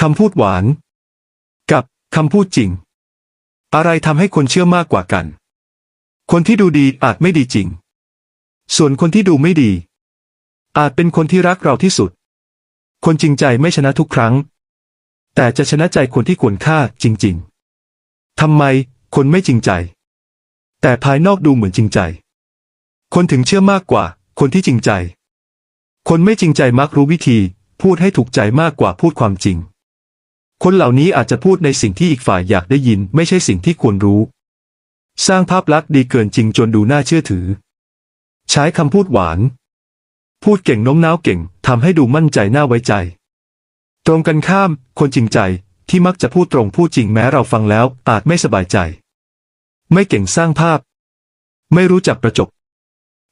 คำพูดหวาน กับคำพูดจริง อะไรทำให้คนเชื่อมากกว่ากัน คนที่ดูดีอาจไม่ดีจริง ส่วนคนที่ดูไม่ดี อาจเป็นคนที่รักเราที่สุด คนจริงใจไม่ชนะทุกครั้ง แต่จะชนะใจคนที่ควรค่าจริง ๆทำไมคนไม่จริงใจ แต่ภายนอกดูเหมือนจริงใจ คนถึงเชื่อมากกว่า คนที่จริงใจ คนไม่จริงใจมักรู้วิธี พูดให้ถูกใจมากกว่าพูดความจริง คนเหล่านี้อาจจะพูดในสิ่งที่อีกฝ่ายอยากได้ยินไม่ใช่สิ่งที่ควรรู้ สร้างภาพลักษณ์ดีเกินจริงจนดูน่าเชื่อถือ ใช้คำพูดหวาน พูดเก่งน้มน้าวเก่งทำให้ดูมั่นใจน่าไว้ใจ ตรงกันข้าม คนจริงใจที่มักจะพูดตรงพูดจริงแม้เราฟังแล้วอาจไม่สบายใจ ไม่เก่งสร้างภาพ ไม่รู้จักประจบ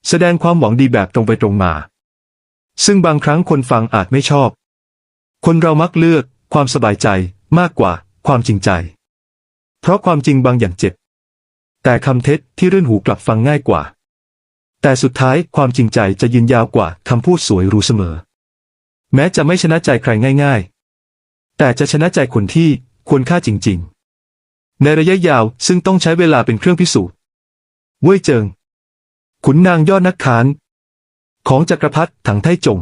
แสดงความหวังดีแบบตรงไปตรงมา ซึ่งบางครั้งคนฟังอาจไม่ชอบ คนเรามักเลือก ความสบายใจมากกว่าความจริงใจ เพราะความจริงบางอย่างเจ็บ แต่คำเท็จที่รื่นหูกลับฟังง่ายกว่า แต่สุดท้ายความจริงใจจะยืนยาวกว่าคำพูดสวยรูเสมอ แม้จะไม่ชนะใจใครง่าย ๆ แต่จะชนะใจคนที่ควรค่าจริง ๆ ในระยะยาวซึ่งต้องใช้เวลาเป็นเครื่องพิสูจน์เว่ยเจิง ขุนนางยอดนักขาน ของจักรพรรดิถังไทจง